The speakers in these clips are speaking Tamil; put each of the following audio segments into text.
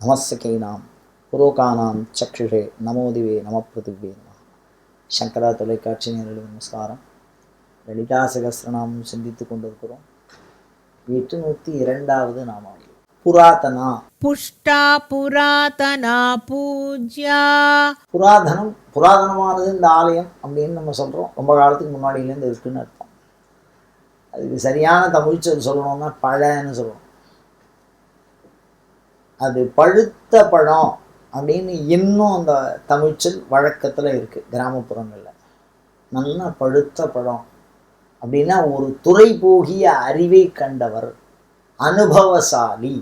நமஸ்கீனாம் புரோகானாம் சக்ஷுஷே நமோதிவே நமப்பிருதிவே நம. சங்கரா தொலைக்காட்சி நேரடி நமஸ்காரம். லலிதா சகசிரநாமம் சிந்தித்து கொண்டிருக்கிறோம். எட்டுநூற்றி இரண்டாவது நாமாவளி. புராதனா. புஷ்டா புராதனா பூஜ்யா. புராதனம் புராதனமானது இந்த ஆலயம் அப்படின்னு நம்ம சொல்றோம். ரொம்ப காலத்துக்கு முன்னாடியிலேருந்து இருக்குன்னு அர்த்தம். அதுக்கு சரியான தமிழ் சொல் சொல்லணும்னா பழன்னு சொல்லுவோம் அது பழுத்த பழம் அப்படின்னு இன்னும் அந்த தமிழ்ச்சொல் வழக்கத்தில் இருக்குது கிராமப்புறங்களில். நல்லா பழுத்த பழம் அப்படின்னா ஒரு துறை போகிய அறிவை கண்டவர் அனுபவசாலி.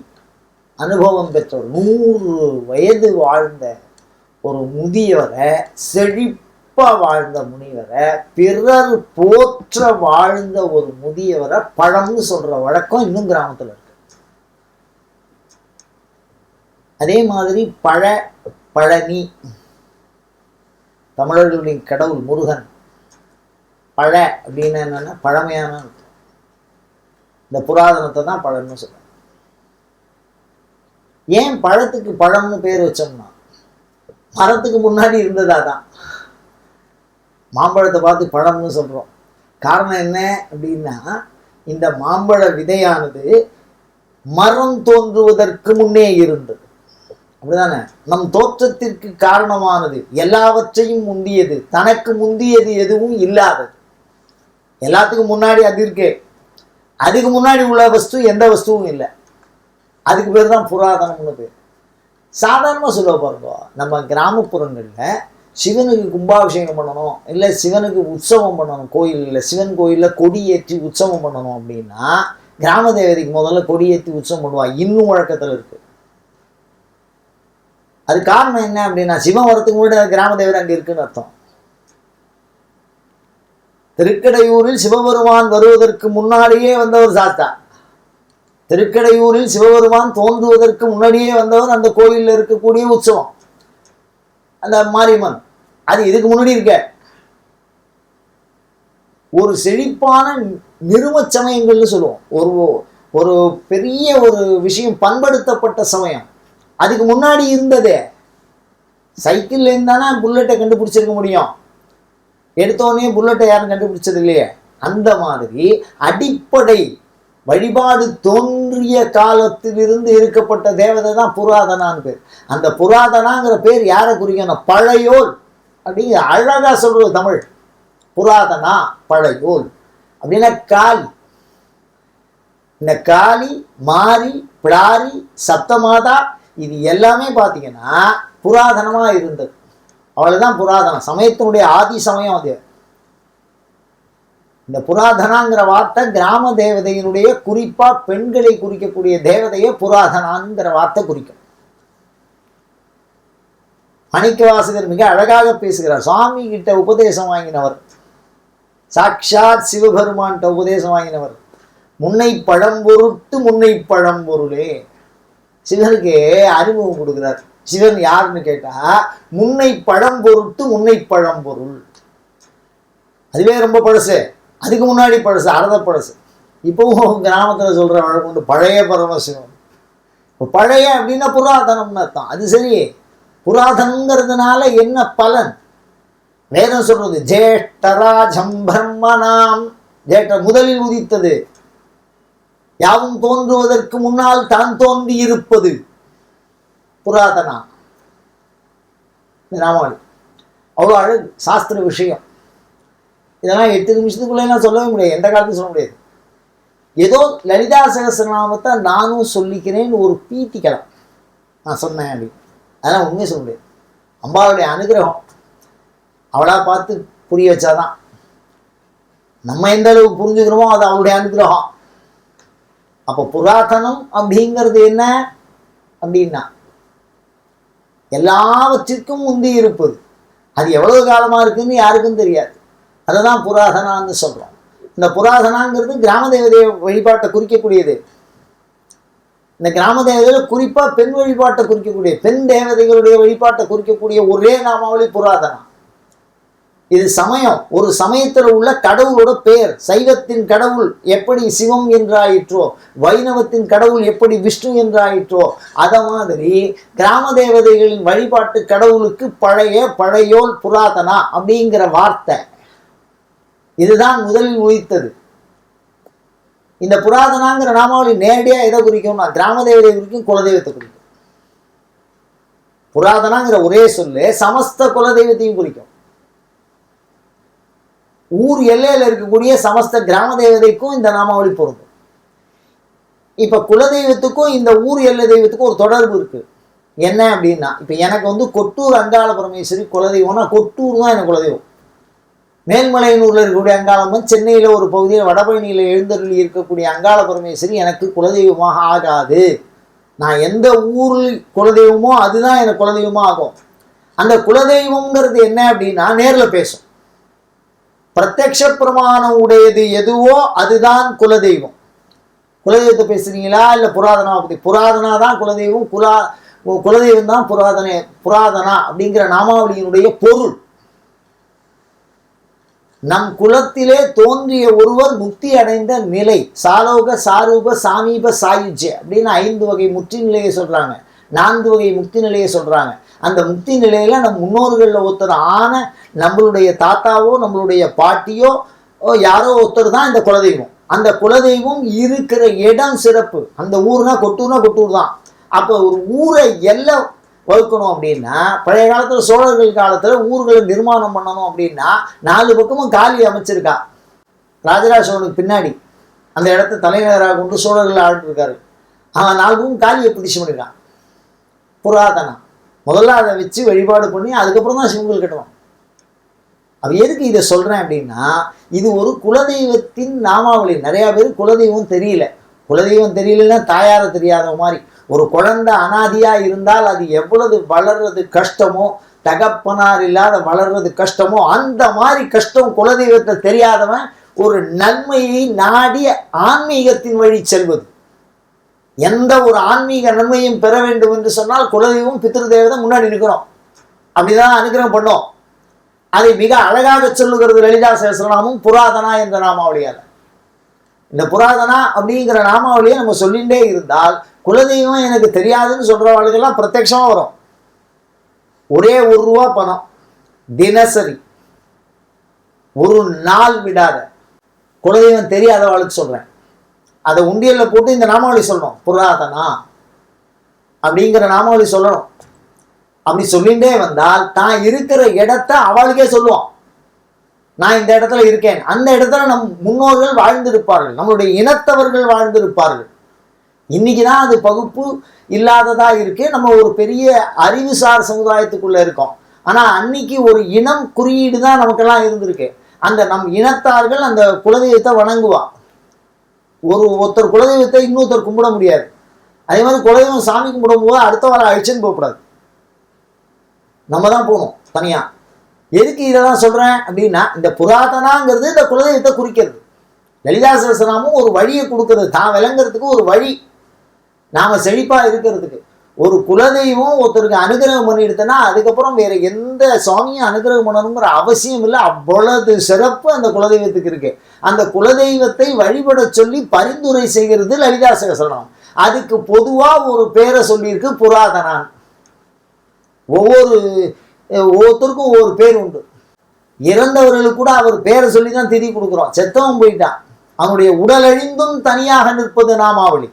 அனுபவம் பெற்றவர் நூறு வயது வாழ்ந்த ஒரு முதியவரை செழிப்பாக வாழ்ந்த முனிவரை பிறர் போற்ற வாழ்ந்த ஒரு முதியவரை பழம்னு சொல்கிற வழக்கம் இன்னும் கிராமத்தில் இருக்கு. அதே மாதிரி பழ பழனி. தமிழர்களுடைய கடவுள் முருகன். பழ அப்படின்னு என்னன்னா பழமையான இந்த புராதனத்தை தான் பழம்னு சொல்றாங்க. ஏன் பழத்துக்கு பழம்னு பேர் வச்சோம்னா மரத்துக்கு முன்னாடி இருந்ததா தான் மாம்பழத்தை பார்த்து பழம்னு சொல்றோம். காரணம் என்ன அப்படின்னா இந்த மாம்பழ விதையானது மரம் தோன்றுவதற்கு முன்னே இருந்தது. அப்படிதானே? நம் தோற்றத்திற்கு காரணமானது எல்லாவற்றையும் முந்தியது தனக்கு முந்தியது எதுவும் இல்லாதது. எல்லாத்துக்கும் முன்னாடி அது இருக்கு. அதுக்கு முன்னாடி உள்ள வஸ்து எந்த வஸ்துவும் இல்லை. அதுக்கு பேர் தான் புராதனம்னு பேர். சாதாரணமாக சொல்ல பாருங்க. நம்ம கிராமப்புறங்களில் சிவனுக்கு கும்பாபிஷேகம் பண்ணணும் இல்லை சிவனுக்கு உற்சவம் பண்ணணும் கோயிலில் சிவன் கோயிலில் கொடி ஏற்றி உற்சவம் பண்ணணும் அப்படின்னா கிராம தேவதைக்கு முதல்ல கொடி ஏற்றி உற்சவம் பண்ணுவாள் இன்னும் வழக்கத்தில் இருக்கு. அது காரணம் என்ன அப்படின்னா சிவம் வரத்துக்கு முன்னாடி கிராம தேவர் அங்கே இருக்குன்னு அர்த்தம். திருக்கடையூரில் சிவபெருமான் வருவதற்கு முன்னாடியே வந்தவர் சாத்தா. திருக்கடையூரில் சிவபெருமான் தோன்றுவதற்கு முன்னாடியே வந்தவர் அந்த கோயிலில் இருக்கக்கூடிய உற்சவம். அந்த மாரியம்மன். அது இதுக்கு முன்னாடி இருக்க. ஒரு செழிப்பான நிறுவ சமயங்கள்னு சொல்லுவோம். ஒரு ஒரு பெரிய ஒரு விஷயம் பண்படுத்தப்பட்ட சமயம். அதுக்கு முன்னாடி இருந்ததே. சைக்கிள்ல இருந்தானா புல்லட்டை கண்டுபிடிச்சிருக்க முடியும். எடுத்தோடனே புல்லட்டை யாரும் கண்டுபிடிச்சது இல்லையே. அந்த மாதிரி அடிப்படை வழிபாடு தோன்றிய காலத்திலிருந்து இருக்கப்பட்ட தேவதை தான் புராதனான்னு பேர். அந்த புராதனாங்கிற பேர் யாரை குறிக்கணும் பழையோல். அப்படிங்கிற அழகா சொல்றது தமிழ். புராதனா பழையோல். அப்படின்னா காளி. இந்த காளி மாரி பிளாரி சப்தமாதா இது எல்லாமே பார்த்தீங்கன்னா புராதனமாக இருந்தது. அவ்வளவுதான் புராதனம். சமயத்தினுடைய ஆதி சமயம் அது. இந்த புராதனாங்கிற வார்த்தை கிராம தேவதையினுடைய குறிப்பா பெண்களை குறிக்கக்கூடிய தேவதையை புராதனாங்கிற வார்த்தை குறிக்கும். மாணிக்கவாசகர் மிக அழகாக பேசுகிறார். சுவாமி கிட்ட உபதேசம் வாங்கினவர். சாக்ஷாத் சிவபெருமான்கிட்ட உபதேசம் வாங்கினவர். முன்னை பழம்பொருட்டு முன்னை பழம்பொருளே. சிவனுக்கு அறிமுகம் கொடுக்குறார். சிவன் யாருன்னு கேட்டா முன்னை பழம்பொருட்டு முன்னை பழம்பொருள் அதுவே ரொம்ப பழசு. அதுக்கு முன்னாடி பழசு அறத பழசு. இப்போவும் கிராமத்தில் சொல்ற வழக்கம் உண்டு பழைய பரமசிவம் இப்போ பழைய அப்படின்னா புராதனம்னு அர்த்தம். அது சரி. புராதனங்கிறதுனால என்ன பலன்? வேதம் சொல்றது ஜேஷ்டராஜம் பிரம்மனாம். ஜேஷ்ட முதலில் உதித்தது. யாவும் தோன்றுவதற்கு முன்னால் தான் தோன்றி இருப்பது புராதனா. இந்த ராமாவளி அவ்வளோ அழகு சாஸ்திர விஷயம். இதெல்லாம் எட்டு நிமிஷத்துக்குள்ளே சொல்லவே முடியாது. எந்த காலத்தையும் சொல்ல முடியாது. ஏதோ லலிதா சகசிரநாமத்தை நானும் சொல்லிக்கிறேன்னு ஒரு பீத்திக்கலாம் நான் சொன்னேன் அப்படின்னு அதெல்லாம் உண்மையை சொல்ல முடியாது. அம்பாவுடைய அனுகிரகம். அவளா பார்த்து புரிய வச்சாதான். நம்ம எந்த அளவுக்கு புரிஞ்சுக்கிறோமோ அது அவளுடைய அனுகிரகம். அப்போ புராதனம் அப்படிங்கிறது என்ன? அப்படின்னா எல்லாவற்றிற்கும் முந்தி இருப்பது. அது எவ்வளவு காலமாக இருக்குன்னு யாருக்கும் தெரியாது. அதை தான் புராதனான்னு சொல்கிறோம் இந்த புராதனாங்கிறது கிராம தேவதைய வழிபாட்டை குறிக்கக்கூடியது. இந்த கிராம தேவதைகள் குறிப்பாக பெண் வழிபாட்டை குறிக்கக்கூடிய பெண் தேவதைகளுடைய வழிபாட்டை குறிக்கக்கூடிய ஒரே நாமாவளி புராதனம். இது சமயம். ஒரு சமயத்தில் உள்ள கடவுளோட பெயர் சைவத்தின் கடவுள் எப்படி சிவம் என்றாயிற்றோ வைணவத்தின் கடவுள் எப்படி விஷ்ணு என்றாயிற்றோ அதை மாதிரி கிராம தேவதைகளின் வழிபாட்டு கடவுளுக்கு பழைய பழையோல் புராதனா அப்படிங்கிற வார்த்தை. இதுதான் முதலில் உயித்தது இந்த புராதனாங்கிற நாமாவளி நேரடியா எதை குறிக்கும்னா கிராம தேவதை குறிக்கும் குலதெய்வத்தை குறிக்கும். புராதனாங்கிற ஒரே சொல்லு சமஸ்த குலதெய்வத்தையும் குறிக்கும். ஊர் எல்லையில் இருக்கக்கூடிய சமஸ்த கிராம தேவதைக்கும் இந்த நாமாவளி பொருந்தும். இப்போ குலதெய்வத்துக்கும் இந்த ஊர் எல்லை தெய்வத்துக்கும் ஒரு தொடர்பு இருக்குது என்ன அப்படின்னா இப்போ எனக்கு வந்து கொட்டூர் அங்காள பரமேஸ்வரி குலதெய்வம்னா கொட்டூர் தான் எனக்கு குலதெய்வம். மேல்மலையனூரில் இருக்கக்கூடிய அங்காளம்மன் சென்னையில் ஒரு பகுதியில் வடபழனியில் எழுந்தருளி இருக்கக்கூடிய அங்காள பரமேஸ்வரி எனக்கு குலதெய்வமாக ஆகாது. நான் எந்த ஊரில் குலதெய்வமோ அதுதான் எனக்கு குலதெய்வமாக ஆகும் அந்த குலதெய்வம்ங்கிறது என்ன அப்படின்னா நேரில் பேசும். பிரத்யக்ஷ பிரமாணம் உடையது எதுவோ அதுதான் குலதெய்வம். குலதெய்வத்தை பேசுறீங்களா? இல்லை புராதனா? பற்றி புராதனா தான் குலதெய்வம் குலா குலதெய்வம் தான் புராதன புராதனா அப்படிங்கிற நாமாவளியினுடைய பொருள். நம் குலத்திலே தோன்றிய ஒருவர் முக்தி அடைந்த நிலை சாலோக சாரூப சாமீப சாயுஜ்ய அப்படின்னு ஐந்து வகை முற்றி நிலையை சொல்றாங்க. நான்கு வகை முக்தி நிலையை சொல்றாங்க. அந்த முக்தி நிலையில நம் முன்னோர்களில் ஒருத்தர் ஆன நம்மளுடைய தாத்தாவோ நம்மளுடைய பாட்டியோ யாரோ ஒருத்தர் தான் இந்த குலதெய்வம். அந்த குலதெய்வம் இருக்கிற இடம் சிறப்பு. அந்த ஊர்னா கொட்டூர்னா கொட்டூர் தான். அப்போ ஒரு ஊரை எல்லாம் வகுக்கணும் அப்படின்னா பழைய காலத்தில் சோழர்கள் காலத்தில் ஊர்களை நிர்மாணம் பண்ணணும் அப்படின்னா நாலு பக்கமும் காலி அமைச்சிருக்கா. ராஜராஜ சோழனுக்கு பின்னாடி. அந்த இடத்த தலைநகராக கொண்டு சோழர்கள் ஆடிட்டு இருக்காரு அவன் நாலு பக்கம் காலியை பிடிச்சு பண்ணியிருக்கான் புராதனம் முதல்ல அதை வச்சு வழிபாடு பண்ணி அதுக்கப்புறம் தான் சிவங்கள் கட்டுவான் அது எதுக்கு இதை சொல்கிறேன் அப்படின்னா இது ஒரு குலதெய்வத்தின் நாமாவளி. நிறையா பேர் குலதெய்வம் தெரியல. குலதெய்வம் தெரியலன்னா தாயாரை தெரியாத மாதிரி. ஒரு குழந்தை அனாதியாக இருந்தால் அது எவ்வளவு வளர்றது கஷ்டமோ தகப்பனார் இல்லாத வளர்றது கஷ்டமோ அந்த மாதிரி கஷ்டம் குலதெய்வத்தை தெரியாதவன் ஒரு நன்மையை நாடி ஆன்மீகத்தின் வழி செல்வது. எந்த ஒரு ஆன்மீக நன்மையும் பெற வேண்டும் என்று சொன்னால் குலதெய்வம் பித்ரு முன்னாடி நிற்கிறோம் அப்படிதான் அனுகிரகம் பண்ணோம். அதை மிக அழகாக சொல்லுகிறது லலிதா சகஸ்ரநாமம் புராதனா என்ற நாமாவளியால். இந்த புராதனா அப்படிங்கிற நாமாவளியை நம்ம சொல்லிகிட்டே இருந்தால் குலதெய்வம் எனக்கு தெரியாதுன்னு சொல்கிறவர்களுக்கெல்லாம் பிரத்யட்சமாக வரும். ஒரே ஒரு ரூபா பணம் தினசரி. ஒரு நாள் விடாத. குலதெய்வம் தெரியாதவளுக்கு சொல்கிறேன் அதை உண்டியலில் போட்டு இந்த நாமாவளி சொல்லணும். புராதனா. அப்படிங்கிற நாமாவளி சொல்லணும். அப்படி சொல்லிகிட்டே வந்தால் தான் இருக்கிற இடத்த அவளுக்கே சொல்லுவான். நான் இந்த இடத்துல இருக்கேன். அந்த இடத்துல நம் முன்னோர்கள் வாழ்ந்திருப்பார்கள். நம்மளுடைய இனத்தவர்கள் வாழ்ந்திருப்பார்கள். இன்னைக்கு தான் அது பகுப்பு இல்லாததா இருக்கு. நம்ம ஒரு பெரிய அறிவுசார் சமுதாயத்துக்குள்ள இருக்கோம். ஆனால் அன்னைக்கு ஒரு இனம் குறியீடு தான் நமக்கெல்லாம் இருந்திருக்கு. அந்த நம் இனத்தார்கள் அந்த குலதெய்வத்தை வணங்குவான். ஒரு ஒருத்தர் குலதெய்வத்தை இன்னொருத்தர் கும்பிட முடியாது. அதே மாதிரி குலதெய்வம் சாமி கும்பிடும்போது அடுத்த வாரம் அழிச்சுன்னு போகக்கூடாது. நம்ம தான் போகணும் தனியா. எதுக்கு இதெல்லாம் சொல்றேன் அப்படின்னா இந்த புராதனாங்கிறது இந்த குலதெய்வத்தை குறிக்கிறது. லலிதா சரசனாமும் ஒரு வழியை கொடுக்கறது. தான் விளங்குறதுக்கு ஒரு வழி. நாம செழிப்பா இருக்கிறதுக்கு. ஒரு குலதெய்வம் ஒருத்தருக்கு அனுகிரகம் பண்ணிடுதுன்னா அதுக்கப்புறம் வேற எந்த சுவாமியும் அனுகிரகம் பண்ணணுங்கிற அவசியம் இல்லை. அவ்வளவு சிறப்பு அந்த குலதெய்வத்துக்கு இருக்கு. அந்த குலதெய்வத்தை வழிபட சொல்லி பரிந்துரை செய்கிறது லலிதா சகஸ்ரநாமம் அதுக்கு பொதுவாக ஒரு பேரை சொல்லியிருக்கு புராதனான். ஒவ்வொரு ஒவ்வொருத்தருக்கும் ஒவ்வொரு பேர் உண்டு. இறந்தவர்களுக்கு கூட அவர் பேரை சொல்லி தான் திதி கொடுக்குறோம். செத்தவன் போயிட்டான். அவனுடைய உடல் அழிந்தும் தனியாக நிற்பது நாமாவளி.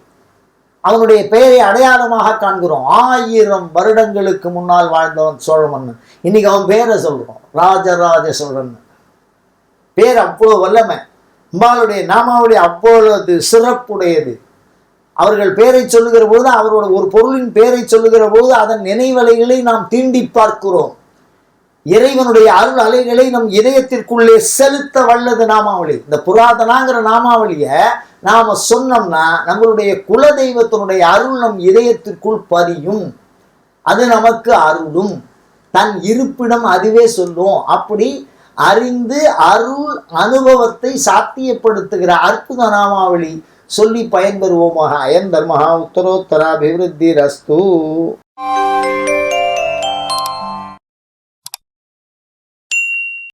அவனுடைய பெயரை அடையாளமாக காண்கிறோம். ஆயிரம் வருடங்களுக்கு முன்னால் வாழ்ந்தவன் சோழ இன்னைக்கு அவன் பேரை சொல்றோம். ராஜராஜ சோழன். பேர் அவ்வளோ வல்லமை. அம்பாளுடைய நாமாவுடைய அவ்வளவு சிறப்புடையது. அவர்கள் பேரை சொல்லுகிற பொழுது அவரோட ஒரு பொருளின் பேரை சொல்லுகிற பொழுது அதன் நினைவலைகளை நாம் தீண்டி பார்க்கிறோம். இறைவனுடைய அருள் அலைகளை நம் இதயத்திற்குள்ளே செலுத்த வல்லது நாமாவளி. இந்த புராதனாங்கிற நாமாவளியை நாம சொன்னோம்னா நம்மளுடைய குலதெய்வத்தினுடைய அருள் நம் இதயத்திற்குள் பதியும். அது நமக்கு அருளும். தன் இருப்பிடம் அதுவே சொல்லும். அப்படி அறிந்து அருள் அனுபவத்தை சாத்தியப்படுத்துகிற அற்புத நாமாவளி சொல்லி பயன்பெறுவோமாக. அயன் தர்மஹா உத்தரோத்தராபிவிருத்தி ரஸ்து